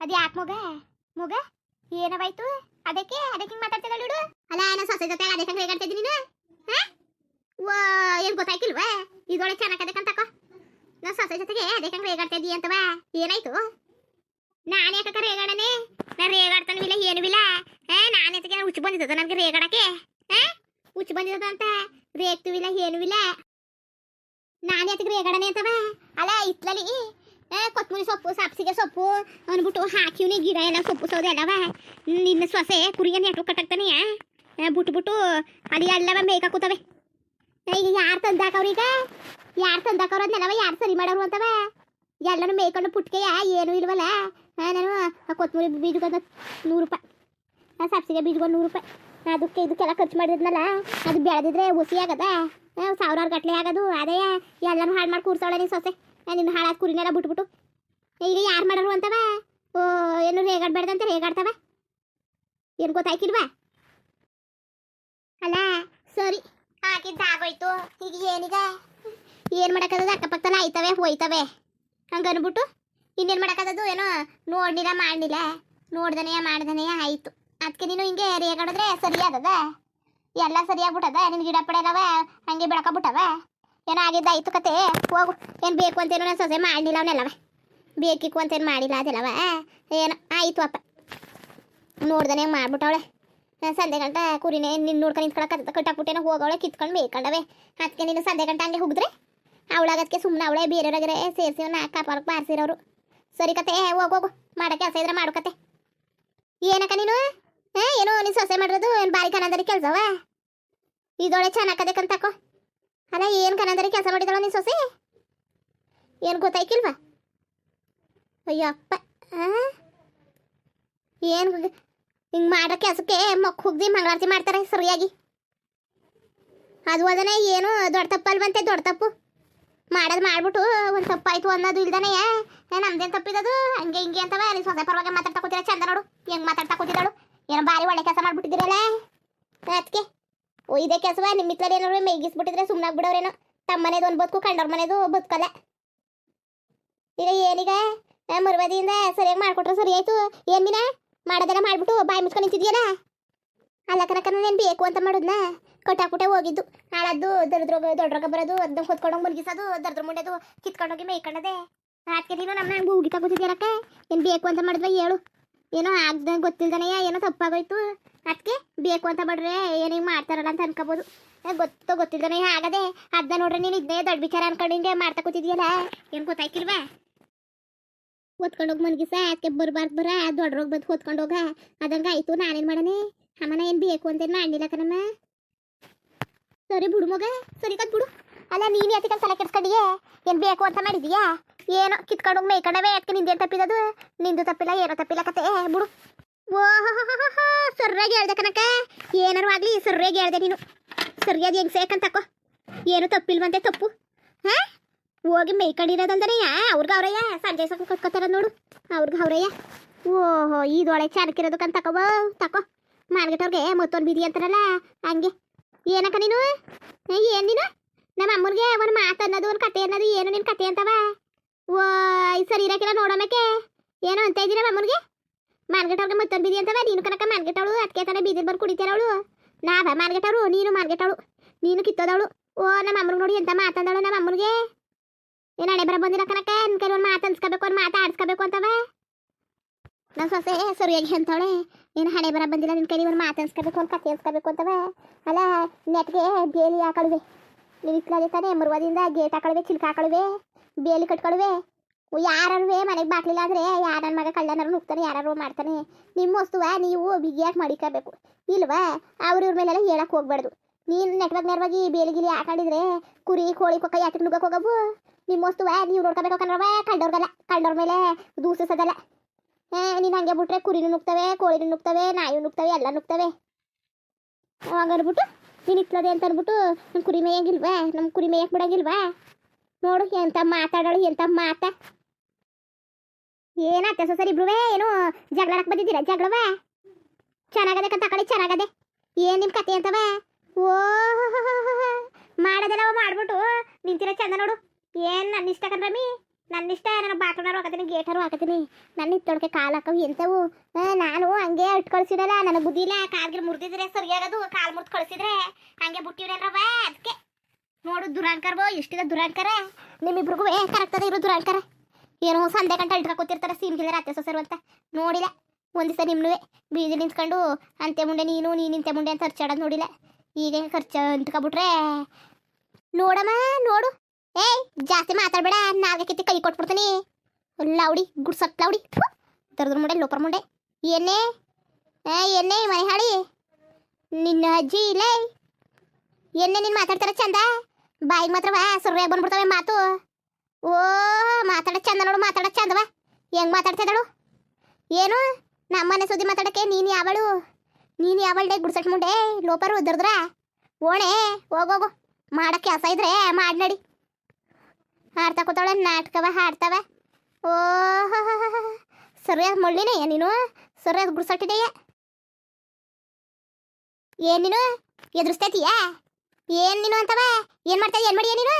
ಅದು ಯಾಕೆ ಮಗ? ಮಗ? ಏನವಾಯ್ತು? ಅದಕ್ಕೆ ಅದಕ್ಕೆ ಹಿಂಗ್ ಮಾತಾಡ್ತಿದ್ದಾಳು ಇಡು ಅಲ್ಲ ನಾನು ಸೊಸೆ ಜೊತೆ ಅದಕ್ಕೆ ಹಂಗೆ ರೇಗಾಡ್ತಾ ನೀನು. ಓ ಏನ್ ಗೊತ್ತಾಯ್ಕಿಲ್ವಾ? ಇದೊಳಗೆ ಚೆನ್ನಾಗದಕ್ಕೆ ಅಂತಕೋ ನಾ ಸೊಸೆ ಜೊತೆಗೆ ಅದಕ್ಕೆ ಹಂಗೆ ರೇಗಾಡ್ತಾ ಇದ್ದೀಯ ಅಂತವಾ? ಏನಾಯ್ತು? ನಾನು ಯಾಕೆ ರೇಗಾಡನೆ ನಾನು ರೇಗಾಡ್ತಾನೂ ಇಲ್ಲ, ಏನೂ ಇಲ್ಲ. ಹಾ, ನಾನು ಎತ್ತಗೆ ಹುಚ್ಚು ಬಂದಿದ್ದದ ನನಗೆ ರೇಗಾಡಕ್ಕೆ? ಹಾ? ಹುಚ್ಚು ಬಂದಿದ್ದದ ಅಂತ? ರೇಗ್ತೂ ಇಲ್ಲ, ಏನೂ ಇಲ್ಲ. ನಾನು ಎತ್ತಗೆ ರೇಗಾಡನೆ ಅಂತವ? ಅಲ್ಲ ಇತ್ಲಲ್ಲಿ ಕೊತ್ತಂಬರಿ ಸೊಪ್ಪು, ಸಾಪ್ಸಿಗೆ ಸೊಪ್ಪು ಅಂದ್ಬಿಟ್ಟು ಹಾಕಿವ್ನಿ ಗಿಡ ಎಲ್ಲ ಸೊಪ್ಪು ಸೌದೆ ಎಲ್ಲವ ನಿನ್ನ ಸೊಸೆ ಕುರಿಯ ನೆಟ್ಟು ಕಟ್ಟಾಕ್ತಾನೆಯ ಬಿಟ್ಟು ಬಿಟ್ಟು ಅದು ಎಲ್ಲವ ಮೇಯ್ಕ ಕೂತವೆ. ಈಗ ಯಾರು ತಂದಾಕವ್ರ ಈಗ? ಯಾರು ತಂದಾಕವ್ರ ಅದನ್ನೆಲ್ಲವ ಯಾರು ಸರಿ ಮಾಡೋರು ಅಂತವ? ಎಲ್ಲರೂ ಮೇಯ್ಕೊಂಡು ಪುಟ್ಕೆಯ ಏನೂ ಇಲ್ವಲ್ಲ? ನಾನು ಕೊತ್ತಂಬರಿ ಬೀಜಗೊಂದು ನೂರು ರೂಪಾಯಿ. ಆ, ಸಾಪ್ಸಿಗೆ ಬೀಜಗೊಂದು ನೂರು ರೂಪಾಯಿ. ಅದಕ್ಕೆ ಇದಕ್ಕೆಲ್ಲ ಖರ್ಚು ಮಾಡಿದ್ನಲ್ಲ? ಅದು ಬೆಳೆದಿದ್ರೆ ಹುಸಿ ಆಗದ? ಸಾವಿರಾರು ಗಟ್ಲೆ ಆಗೋದು. ಅದೇ ಎಲ್ಲರೂ ಹಾಳು ಮಾಡಿ ಕೂರ್ಸವಳೆ ನೀನು ಸೊಸೆ. ನಿನ್ನ ಹಾಳಾದ ಕುರಿನೆಲ್ಲ ಬಿಟ್ಬಿಟ್ಟು. ಈಗ ಯಾರು ಮಾಡೋರು ಅಂತವ? ಓ ಏನು ರೇಗಾಡ್ಬೇಡ್ದಂತ ರೇಗಾಡ್ತವ ಏನು ಗೊತ್ತಾಯ್ಕಿಲ್ವಾ? ಅಲ್ಲ, ಸರಿ. ಹಾಕಿದ್ದಾಗೋಯ್ತು ಈಗ ಏನೀಗ ಏನು ಮಾಡೋಕ್ಕದ ಅಕ್ಕಪಕ್ಕದಲ್ಲಿ ಆಯ್ತವೆ, ಹೋಯ್ತವೆ. ಹಂಗನ್ಬಿಟ್ಟು ಇನ್ನೇನು ಮಾಡೋಕ್ಕದು ಏನೋ ನೋಡ್ಲಿಲ್ಲ ಮಾಡಲಿಲ್ಲ ನೋಡ್ದನೆಯ, ಮಾಡ್ದನೆಯ ಆಯಿತು. ಅದಕ್ಕೆ ನೀನು ಹಿಂಗೆ ರೇಗಾಡಿದ್ರೆ ಸರಿ ಆಗದ ಎಲ್ಲ ಸರಿ ಆಗ್ಬಿಟ್ಟದ ನಿನ್ ಗಿಡ ಪಡೆಯಲ್ಲವ ಹಂಗೆ ಬೆಳ್ಕೊಬಿಟ್ಟವ? ಏನೋ ಆಗಿದ್ದ ಆಯ್ತು ಕತೆ. ಹೋಗು. ಏನು ಬೇಕು ಅಂತೇನೋ ನಾನು ಸೊಸೆ ಮಾಡಲಿಲ್ಲ ಅವನ್ನೆಲ್ಲವ ಬೇಕಿಕ್ಕು ಅಂತೇನು ಮಾಡಿಲ್ಲ ಅದೆಲ್ಲವ ಏನು? ಆಯ್ತು ಅಪ್ಪ. ನೋಡ್ದನೆ ಮಾಡ್ಬಿಟ್ಟವಳೆ ಸಂಜೆ ಗಂಟ ಕುರಿನೇ ನಿನ್ನ ನೋಡ್ಕೊಂಡು ನಿಂತ್ಕೊಳಕ್ಕೆ ಕಟ್ಟಾಕ್ಬಿಟ್ಟೇನೋ ಹೋಗವಳೆ, ಕಿತ್ಕೊಂಡು ಬೇಕಂಡವೆ ಅದಕ್ಕೆ ನೀನು ಸಂಜೆ ಗಂಟ ಹಂಗೆ ಹೋಗಿದ್ರೆ ಅವಳಾಗದಕ್ಕೆ ಸುಮ್ಮನೆ ಅವಳೆ ಬೇರೆಯವ್ರಾಗ್ರೆ ಸೇರಿಸಿ ನಾ ಕಾಪಾಡಕ್ಕೆ ಬಾರಿಸಿರೋರು. ಸರಿ ಕತೆ, ಹೋಗು ಹೋಗು. ಮಾಡೋ ಕೆಲಸ ಇದ್ರೆ ಮಾಡು ಕತೆ. ಏನಕ್ಕ ನೀನು? ಏನೋ ನೀನು ಸೊಸೆ ಮಾಡಿರೋದು ಏನು ಬಾರಿ ಕನ್ನಂದರಿ ಕೆಲಸವ ಇದೊಳೆ ಚೆನ್ನಾಗದಕ್ಕಂತಕೋ ಅಲ್ಲ, ಏನು ಕನಂದರಿ ಕೆಲಸ ಮಾಡಿದಳ ನೀನು ಸೊಸೆ? ಏನು ಗೊತ್ತಾಯ್ಕಿಲ್ವಾ? ಅಯ್ಯಪ್ಪ ಏನು ಹಿಂಗೆ ಮಾಡೋ ಕೆಲಸಕ್ಕೆ ಮಕ್ಕ ಹುಗ್ದಿ ಮಂಗಳಾರತಿ ಮಾಡ್ತಾರೆ ಸರಿಯಾಗಿ. ಅದು ಅದನ್ನೇ ಏನು ದೊಡ್ಡ ತಪ್ಪಲ್ವಂತೆ ದೊಡ್ಡ ತಪ್ಪು. ಮಾಡೋದು ಮಾಡ್ಬಿಟ್ಟು ಒಂದು ತಪ್ಪಾಯ್ತು ಅನ್ನೋದು ಇಲ್ದಾನೆ ನಮ್ದೇನು ತಪ್ಪಿದದು? ಹಂಗೆ ಹಿಂಗೆ ಅಂತವ ನೀನು ಸೊಸೆ ಪರವಾಗಿ ಮಾತಾಡ್ತಾ ಕೂತಿರ ಚಂದ ನೋಡು. ಹೆಂಗೆ ಮಾತಾಡ್ತಾ ಕೂತಿದ್ದಾಳು? ಏನೋ ಭಾರಿ ಒಳ್ಳೆ ಕೆಲಸ ಮಾಡ್ಬಿಟ್ಟಿದ್ದೀರಲ್ಲ? ಅದಕ್ಕೆ ಇದೇ ಕೆಲಸವ? ನಿಮ್ಮ ಏನಾರು ಏನಾದ್ರು ಮೇಗಿಸ್ಬಿಟ್ಟಿದ್ರೆ ಸುಮ್ಮನೆ ಆಗ್ಬಿಡೋರೇನೋ? ತಮ್ಮ ಮನೇದು ಒಂದು ಬದುಕು, ಕಂಡವ್ರ ಮನೇದು ಬದುಕಲ್ಲ? ಈಗ ಏನೀಗ? ಮರುವದಿಯಿಂದ ಸರಿಯಾಗಿ ಮಾಡ್ಕೊಟ್ರೆ ಸರಿ ಆಯ್ತು. ಏನ್ ಮೀನ? ಮಾಡೋದೆಲ್ಲ ಮಾಡ್ಬಿಟ್ಟು ಬಾಯಿ ಮುಚ್ಕೊಂಡು ನಿಂತಿದ್ಯಲ್ಲ ಅಲ್ಲ ಕನಕ ಬೇಕು ಅಂತ ಮಾಡೋದ್ನ? ಕಟ್ಟಾಕ್ಬಿಟ್ಟೆ ಹೋಗಿದ್ದು. ಹಾಳದ್ದು ದೊಡ್ಡ ದೊಡ್ಡರೋಗ ಬರೋದು ಅದನ್ನ ಹೊತ್ಕೊಂಡೋಗಿ ಮುಲ್ಗಿಸೋದು ದರ್ದ್ರ ಮುಂಡೆದು ಕಿತ್ಕೊಂಡೋಗಿ ಮೇಯ್ಕೊಂಡದೆ. ರಾತ್ರಿ ನೀನು ನಮ್ಮ ನಂಗೆ ಉಗಿತಾ ಏನು ಬೇಕು ಅಂತ ಮಾಡಿದ್ವಿ ಹೇಳು ಏನೋ ಆಗ್ದ ಗೊತ್ತಿಲ್ದನೆ ಏನೋ ತಪ್ಪಾಗೋಯ್ತು. ಅದಕ್ಕೆ ಬೇಕು ಅಂತ ಮಾಡ್ರೆ ಏನು ಮಾಡ್ತಾರಲ್ಲ ಅಂತ ಅನ್ಕೋಬೋದು. ಗೊತ್ತು ಗೊತ್ತಿಲ್ದನೆ ಆಗದೆ ಅದ್ನ ನೋಡ್ರಿ ನೀನು ಇದನ್ನೇ ದೊಡ್ಡ ವಿಚಾರ ಅನ್ಕೊಂಡು ಹಿಂಗೆ ಮಾಡ್ತಾ ಕೂತಿದ್ಯಲ್ಲ? ಏನು ಗೊತ್ತಾಯ್ಕಿಲ್ವಾ? ಹೊತ್ಕೊಂಡೋಗಿ ಮನ್ಗಿಸ ಅದಕ್ಕೆ ಬರ್ಬಾರ್ದು ಬರ ದೊಡ್ಡರೋಗಿ ಬಂದು ಹೊತ್ಕೊಂಡು ಹೋಗ ಅದಂಗ ಆಯ್ತು, ನಾನೇನು ಮಾಡನೆ ಅಮ್ಮನ ಏನು ಬೇಕು ಅಂತೇನು ಮಾಡಲಿಲ್ಲ ಕಣಮ್ಮ? ಸರಿ ಬಿಡು ಮಗ, ಸರಿ ಕತ್ ಬಿಡು. ಅಲ್ಲ, ನೀನು ಯಾಕೆ ತಲೆ ಕೆಡ್ಸ್ಕೊಂಡಿಯೇ? ಏನು ಬೇಕು ಅಂತ ಮಾಡಿದೀಯಾ? ಏನೋ ಕಿತ್ಕೊಂಡೋಗಿ ಮೇಯ್ಕೊಂಡವೇ ಅದಕ್ಕೆ ನಿಂದೇನು ತಪ್ಪಿದದು ನಿಂದು ತಪ್ಪಿಲ್ಲ, ಏನೋ ತಪ್ಪಿಲ್ಲ ಕತೆ. ಬಿಡು. ಓಹೋ ಸರ್ರಾಗಿ ಹೇಳ್ದೆ ಕನಕ ಏನಾರು ಆಗಲಿ ಸರ್ರಾಗಿ ಹೇಳ್ದೆ ನೀನು. ಸರಿಯಾಗಿ ಹೆಂಗ್ ಸೇಕಂತಕೋ ಏನು ತಪ್ಪಿಲ್ವಂತೆ ತಪ್ಪು. ಹಾ? ಹೋಗಿ ಮೇಯ್ಕೊಂಡಿರೋದಂದ್ರೆ ಅವ್ರಿಗೆ ಅವರಯ್ಯ. ಸಂಜೆ ಸೊಕ್ಕ ಕಟ್ಕೋತಾರ ನೋಡು. ಅವ್ರಿಗೆ ಅವರಯ್ಯ. ಓಹೋ ಇದೊಳೆ ಚೆನ್ನಾಗಿರೋದಕ್ಕಂತ ತಕೋ. ತಕೋ ಮಾರ್ಗೆಟವ್ರಿಗೆ ಮತ್ತೊಂದು ಬೀದಿ ಅಂತಾರಲ್ಲ, ಹಂಗೆ. ಏನಕ್ಕ ನೀನು? ಏನ್ ನೀನು? ನಮ್ಮ ಅಮ್ಮನಿಗೆ ಒಂದು ಮಾತು ಒಂದು ಕತೆ ಅನ್ನೋದು, ಏನು ನಿನ್ನ ಕತೆ ಅಂತವ? ಓ ಸರಿ ಇರಕ್ಕಿಲ್ಲ ನೋಡೋಮಕ್ಕೆ ಏನೋ ಅಂತ ಇದ್ದೀರ ಅಮ್ಮನಿಗೆ? ಮಾರ್ಗೆಟವ್ರಿಗೆ ಮತ್ತೊಂದು ಬೀದಿ ಅಂತವ, ನೀನು ಕನಕ ಮಾರ್ಗೆಟವಳು ಅದಕ್ಕೆ ತಾನೇ ಬೀದಿ ಬಂದು ಕುಡಿತಾರವಳು. ನಾವ ಮಾರ್ಗೆಟವ್ರು ನೀನು ಮಾರ್ಗೆಟವಳು ನೀನು ಕಿತ್ತೋದವಳು. ಓ, ನಮ್ಮ ಅಮ್ಮನಿಗೆ ನೋಡಿ ಎಂತ ಮಾತಂದವಳು ನಮ್ಮ ಅಮ್ಮನಿಗೆ. ಏನು ಹಣೆ ಬರ ಬಂದಿಲ್ಲ ಕನಕ ನಿನ್ನ ಒಂದು ಮಾತು ಅನ್ಸ್ಕೋಬೇಕು, ಒಂದು ಮಾತು ಆಡಿಸ್ಕೋಬೇಕು ಅಂತವ. ನನ್ನ ಸೊಸೆ ಸರಿಯಾಗಿ ಅಂತವಳೆ ಏನು ಹಣೆ ಬರ ಬಂದಿಲ್ಲ ನಿನ್ನ ಕೈಲಿ ಒಂದು ಮಾತು ಅನ್ಸ್ಕೋಬೇಕು, ಒಂದು ಕತೆ ಅನ್ಸ್ಕೋಬೇಕು ಅಂತವ. ಅಲ್ಲ, ನೆಟ್ಗೆ ಬೇಲಿ ಹಾಕಳುವೆ. ನೀವು ಇತ್ಲಾಗೆ ತಾನೆ, ಮರುವಾದಿಂದ ಗೇಟ್ ಹಾಕಳುವೆ, ಚಿಲ್ಕ ಹಾಕಳುವೆ, ಬೇಲಿ ಕಟ್ಕೊಳುವೆ. ಯಾರೇ ಮನೆಗೆ ಬಾಕ್ಲಿಲ್ಲ ಅಂದರೆ ಯಾರ ಮಗ ಕಳ್ಳನಾರು ನುಗ್ತಾನೆ ಯಾರು ಮಾಡ್ತಾನೆ. ನಿಮ್ಮ ವಸ್ತುವ ನೀವು ಬಿಗಿಯಾಗಿ ಮಾಡಿಕೋಬೇಕು ಇಲ್ವಾ? ಅವ್ರ ಇವ್ರ ಮೇಲೆಲ್ಲ ಹೇಳಕ್ ಹೋಗ್ಬಾರ್ದು. ನೀನು ನೆಟ್ವಾಗ ನೆರವಾಗಿ ಬೇಲಿ ಗಿಲಿ ಹಾಕೊಂಡಿದ್ರೆ ಕುರಿ, ಕೋಳಿ, ಕೊಕ್ಕ ಯಾಕೆ ನುಗ್ಗಕ್ಕೆ ಹೋಗವು? ನಿಮ್ಮ ವಸ್ತುವ ನೀವು ನೋಡ್ಕೋಬೇಕು ಕಣ್ರವ ಕಂಡೋರ್ ಕಂಡವ್ರ ಮೇಲೆ ದೂಸಿಸೋದಲ್ಲ. ನೀನು ಹಂಗೆ ಬಿಟ್ರೆ ಕುರಿನು ನುಗ್ತವೆ, ಕೋಳಿನು ನುಗ್ತವೆ ನಾಯಿ ನುಗ್ತವೆ ಎಲ್ಲ ನುಗ್ತವೆ. ಹಂಗನ್ಬಿಟ್ಟು ನೀನು ಇಟ್ಲದೆ ಅಂತ ಅಂದ್ಬಿಟ್ಟು ನಮ್ಮ ಕುರಿ ಮೇಯಂಗಿಲ್ವಾ ನಮ್ಮ ಕುರಿ ಮೇಯಕ್ಕೆ ಬಿಡಂಗಿಲ್ವಾ? ನೋಡು ಎಂತ ಮಾತಾಡೋಳು, ಎಂತ ಮಾತ. ಏನಾಗ್ತ ಸರಿ ಇಬ್ರುವೇ? ಏನು ಜಗಳಕ್ಕೆ ಬಂದಿದ್ದೀರಾ? ಜಗಳವೇ? ಚೆನ್ನಾಗದೆ ಕಂತ ಕಡೆ ಚೆನ್ನಾಗದೆ. ಏನ್ ನಿಮ್ ಕತೆ ಅಂತವೆ? ಓ ಮಾಡೋದೆಲ್ಲ ಮಾಡ್ಬಿಟ್ಟು ನಿಂತಿರೋ ಚಂದ ನೋಡು. ಏನ್ ನನ್ನ ಇಷ್ಟ ಕಣ್ರಮಿ ನನ್ನ ಇಷ್ಟ ನಾನು ಬಾಕ್ಲನಾರು ಹಾಕತೀನಿ ಗೇಟರು ಹಾಕತೀನಿ ನನ್ನ ಇತ್ತೊಳಗೆ ಕಾಲು ಹಾಕವು, ಎಂತವು? ನಾನು ಹಂಗೆ ಇಟ್ಟು ನನ್ನ ನನಗೆ ಬುದ್ಧಿ ಇಲ್ಲ ಕಾಲ್ಗೆ ಮುರಿದಿದ್ರೆ ಸರಿಯಾಗದು ಕಾಲು ಮುರಿದು ಕಳ್ಸಿದ್ರೆ ಹಂಗೆ ಬಿಟ್ಟಿವ್ರಲ್ರವ ಅದಕ್ಕೆ ನೋಡು ದುರಾಂಕರ್ಬೋ ಎಷ್ಟಿದೆ ದುರಾಂಕರ ನಿಮ್ಮಿಬ್ರಿಗೂ ಕರೆಕ್ಟ್ ಅದ ಇರೋ ದುರಾಂಕರ ಏನೋ ಸಂದೆ ಗಂಟೆ ಇಟ್ಕೊತಿರ್ತಾರೆ ಸೀಮ್ಗಿಲ್ಲ ಅತ್ತೆ ಸೊಸರು ಅಂತ. ನೋಡಿಲ್ಲ ಒಂದು ದಿವಸ ಬೀದಿ ನಿಂತ್ಕೊಂಡು ಅಂತೆ ಮುಂಡೆ ನೀನು ನೀನು ಇಂತೆ ಮುಂಡೆ ಅಂತ ಖರ್ಚಾಡೋದು ನೋಡಿಲ್ಲ ಈಗ ಖರ್ಚು ಅಂತ್ಕೊಬಿಟ್ರೆ ನೋಡಮ್ಮ, ನೋಡು. ಏಯ್, ಜಾಸ್ತಿ ಮಾತಾಡ್ಬೇಡ. ನಾಲ್ಕು ಕಿತ್ತಿ ಕೈ ಕೊಟ್ಬಿಡ್ತೀನಿ. ಲೌಡಿ, ಗುಡ್ಸಕ್ ಲೌಡಿ. ದರ್ದ್ರ ಮುಂಡೆ, ಲೋಪರ್ ಮುಂಡೆ. ಏನೇ ಏ ಮನೆ ಹಾಳಿ ನಿನ್ನ ಅಜ್ಜಿ ಇಲ್ಲೇ. ಎನ್ನೇ ನೀನು ಮಾತಾಡ್ತಾರ ಚಂದ. ಬಾಯಿಗೆ ಮಾತ್ರ ಸುರ್ವೆ ಬಂದ್ಬಿಡ್ತವೆ ಮಾತು. ಓ, ಮಾತಾಡ ಚಂದ ನೋಡು, ಮಾತಾಡ ಚಂದವ. ಹೆಂಗ್ ಮಾತಾಡ್ತಿದ್ದಾಳು? ಏನು? ನಮ್ಮನೆ ಸುದ್ದಿ ಮಾತಾಡಕ್ಕೆ ನೀನು ಯಾವಳು? ನೀನು ಡೇ ಗುಡ್ಸಟ್ ಮುಂಡೆ? ಲೋಪರು ಉದ್ರದ್ರ? ಓಣೆ ಹೋಗೋಗು ಮಾಡಕ್ಕೆ ಕೆಲಸ ಇದ್ರೆ ಮಾಡಿ ನಡಿ. ಹಾಡ್ತಾ ಕೂತಾಳೆ, ನಾಟಕವ ಹಾಡ್ತಾವ. ಓ ಸರಿಯಾದ ಮುಳ್ಳಿನೇ ನೀನು? ಸರಿಯಾದ ಗುಡ್ಸಟ್ಟಿದೆಯ ಏನು ನೀನು? ಎದುರಿಸ್ತೈತಿಯ ಏನ್ ನೀನು ಅಂತವ? ಏನ್ ಮಾಡ್ತಾ ಏನು ಮಾಡಿಯ ನೀನು?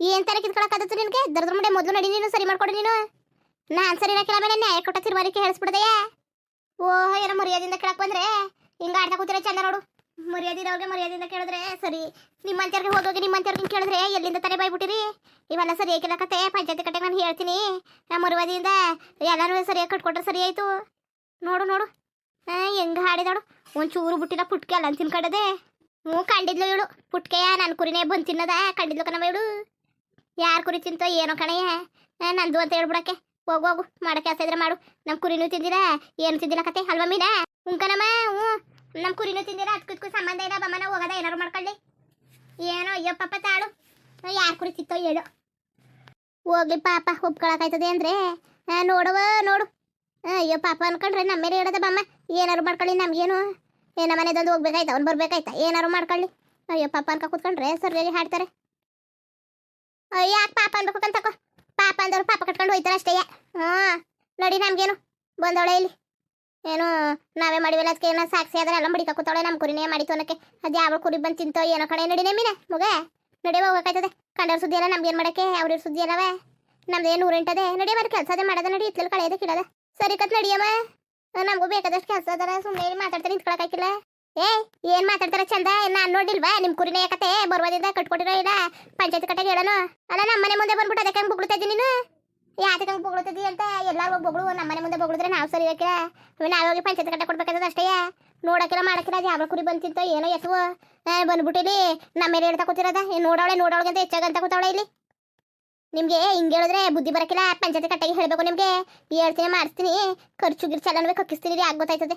ಏನ್ ತರ ಕಿತ್ಕೊಳಕಾದತ್ತು ನಿನ್ಗೆ? ದರ್ದ್ರ ಮುಂದೆ ಮೊದಲು ನಡಿ ನೀನು, ಸರಿ ಮಾಡ್ಕೊಡು ನೀನು. ನಾನ್ ಸರಿ ಕೇಳಬೇಡ ನ್ಯಾಯ ಕೊಟ್ಟ ತಿರುವಾರಿಕೆ ಹೇಳಿಸ್ಬಿಡ್ದೆಯಾ ಓಹ್, ಏನೋ ಮರ್ಯಾದಿಂದ ಕೇಳಕ್ ಬಂದ್ರೆ? ಹಿಂಗ ಆಡ್ತಾ ಕೂತಿರ ಚಂದ ನೋಡು. ಮರ್ಯಾದಿರೋರ್ಗೆ ಮರ್ಯಾದಿಂದ ಕೇಳಿದ್ರೆ ಸರಿ. ನಿಮ್ಮಂತವ್ರಿಗೆ ಹೋಗೋಗಿ ನಿಮ್ಮಂತವ್ರಿಗೆ ಕೇಳಿದ್ರೆ ಎಲ್ಲಿಂದ ತಲೆ ಬಾಯ್ಬಿಟ್ಟಿರಿ? ಇವೆಲ್ಲ ಸರಿಯಾಗಿ ಕೇಳಕತ್ತೆ ಪಂಚಾಯತಿ ಕಟ್ಟೆ ನಾನು ಹೇಳ್ತೀನಿ. ನಾ ಮರ್ಯಾದಿಯಿಂದ ಎಲ್ಲರೂ ಸರಿಯಾಗಿ ಕಟ್ಕೊಟ್ರೆ ಸರಿ ಆಯಿತು. ನೋಡು ನೋಡು. ಹೆಂಗ್ ಹಾಡಿದಾಳು ಒಂದ್ ಚೂರು ಬಿಟ್ಟಿಲ್ಲ ಪುಟ್ಕೆ ಅಲ್ಲ ಅಂತ ಕಡದೆ. ಹ್ಞೂ, ಕಂಡಿದ್ಲು ಇವಳು. ಪುಟ್ಕೆಯ ನನ್ನ ಕುರಿನೇ ಬಂದು ತಿನ್ನದ. ಕಂಡಿದ್ಲು ಕಣವ ಇವಳು. ಯಾರು ಕುರಿ ತಿಂತೋ ಏನೋ ಕಣಯ್ಯ ನಂದು ಅಂತ ಹೇಳ್ಬಿಡಕ್ಕೆ. ಹೋಗು ಹೋಗು ಮಾಡಕ್ಕೆ ಕೆಲಸ ಇದ್ರೆ ಮಾಡು. ನಮ್ಮ ಕುರಿನೂ ತಿಂದಿರಾ? ಏನು ತಿಂದಿಲ್ಲ ಕತೆ, ಅಲ್ವಾ ಮೀನಾ? ಉಂಕನಮ್ಮ, ಹ್ಞೂ. ನಮ್ಮ ಕುರಿನೂ ತಿಂದಿರ? ಅದಕ್ಕೂ ಸಂಬಂಧ ಇಲ್ಲ ಬಮ್ಮನ ಹೋಗದ? ಏನಾರು ಮಾಡ್ಕೊಳ್ಳಿ. ಏನೋ, ಅಯ್ಯೋ, ಪಾಪ ತಾಳು. ಯಾರು ಕುರಿ ತಿತ್ತೋ ಹೇಳು. ಹೋಗ್ಲಿ, ಪಾಪ, ಒಪ್ಕೊಳಕಾಯ್ತದೆ ಅಂದ್ರೆ. ನೋಡುವ ನೋಡು. ಅಯ್ಯೋ, ಪಾಪ ಅನ್ಕೊಂಡ್ರೆ ನಮ್ಮ ಮೇಲೆ ಹೇಳದ ಬಮ್ಮ? ಏನಾರು ಮಾಡ್ಕೊಳ್ಳಿ ನಮ್ಗೇನು. ಏನ ಮನೆದೊಂದು ಹೋಗ್ಬೇಕಾಯ್ತ? ಅವ್ನು ಬರ್ಬೇಕಾಯ್ತಾ? ಏನಾರು ಮಾಡ್ಕೊಳ್ಳಿ. ಅಯ್ಯೋ, ಪಾಪ ಅನ್ಕ ಕೂತ್ಕೊಂಡ್ರೆ ಸರಿಯಾಗಿ ಹಾಡ್ತಾರೆ. ಯಾಕೆ ಪಾಪ ಅನ್ಬೇಕು ತಕೋ. ಪಾಪ ಅಂದವ್ರು ಪಾಪ ಕಟ್ಕೊಂಡು ಹೋಯ್ತಾರೆ ಅಷ್ಟೇ. ಹಾ, ನಡಿ ನಮ್ಗೇನು. ಬಂದವಳೆ ಇಲ್ಲಿ. ಏನು, ನಾವೇ ಮಾಡಿವಲ್ಲ ಅದಕ್ಕೆ ಏನೋ ಸಾಕ್ಷಿ ಆದ್ರೆ ಎಲ್ಲ ಮಡಿಕ ಕೂತಾಳೆ ನಮ್ಮ ಕುರಿನೇ ಮಾಡಿತು ಅನ್ನಕ್ಕೆ. ಅದು ಯಾವ ಕುರಿ ಬಂದು ತಿಂತೋ ಏನೋ ಕಡೆ ನಡಿ ನಮ್ಮಿನ, ಮಗ. ನಡಿ ಹೋಗಬೇಕಾಯ್ತದೆ ಕಂಡವ್ರ ಸುದ್ದಿ ಎಲ್ಲ ನಮ್ಗೇನು ಮಾಡಕ್ಕೆ? ಅವ್ರ ಸುದ್ದಿ ಅಲ್ಲವೇ ನಮ್ದು ಏನು ಊರಿಂಟದೆ ನಡಿ ಮಾಡಿ ಕೆಲಸ ಮಾಡದ ನಡಿ ಇತ್ಲಲ್ಲಿ ಕಳೆಯೋದಕ್ಕೆ ಕಿಡದ. ಸರಿ ಕತ್ ನಡಿಯಮ್ಮ ನಮಗೂ ಬೇಕಾದಷ್ಟು ಕೆಲಸ ಅದರ ಸುಮ್ಮನೆ ಮಾತಾಡ್ತಾರೆ ನಿಂತ್ಕೊಳಕಾಕಿಲ್ಲ ಏ, ಏನ್ ಮಾತಾಡ್ತಾರ ಚಂದ? ನಾನ್ ನೋಡಿಲ್ವಾ? ನಿಮ್ ಕುರಿನೇ ಯಾಕತೆ ಬರುವಾದಿಂದ ಕಟ್ಕೊಟ್ಟಿರೋ ಇಲ್ಲ ಪಂಚಾಯತ್ ಕಟ್ಟೆಗೆ ಹೇಳೋನು? ಅಲ್ಲ ನಮ್ಮನೆ ಮುಂದೆ ಬಂದ್ಬಿಟ್ಟು ಅದಕ್ಕೆ ಹಂಗೆ ಇದ್ದೀನಿ ನೀನು? ಯಾತಕ್ಕೆ ಹಂಗೆ ಬೊಗಳ್ತಿದ್ದಿ ಅಂತ ಎಲ್ಲಾರು ಹೋಗಿ ನಮ್ಮ ಮನೆ ಮುಂದೆ ಬೊಗಳಿದ್ರೆ ನಾವು ಸರಿ ಹಾಕಿಲ್ಲ ನಾವು ಹೋಗಿ ಪಂಚಾಯತ್ ಕಟ್ಟೆ ಕೊಡ್ಬೇಕಾದ್ರೆ ಅಷ್ಟೇ ನೋಡಕ್ಕಿಲ್ಲ ಮಾಡಕ್ಕಿಲ್ಲ ಯಾವ ಕುರಿ ಬಂತಿಂತೋ ಏನೋ ಎಸವು ಬಂದ್ಬಿಟ್ಟಿಲಿ ನಮ್ಮ ಮೇಲೆ ಹೇಳ್ತಾ ಕೂತಿರೋದ? ನೋಡವಳೆ, ನೋಡವಳಿಗೆ ಅಂತ ಹೆಚ್ಚಾಗಂತ ಕೂತವಳೆ ಇಲ್ಲಿ? ನಿಮ್ಗೆ ಹಿಂಗೆ ಹೇಳಿದ್ರೆ ಬುದ್ಧಿ ಬರಕಿಲ್ಲ, ಪಂಚಾಯತ್ ಕಟ್ಟೆಗೆ ಹೇಳಬೇಕು ನಿಮ್ಗೆ. ಹೇಳ್ತೀನಿ ಮಾಡಿಸ್ತೀನಿ ಖರ್ಚು ಗಿರ್ಚು ಎಲ್ಲನೂ ಕಕ್ಕಿಸ್ತೀನಿ ಆಗ ಗೊತ್ತಾಯ್ತದೆ?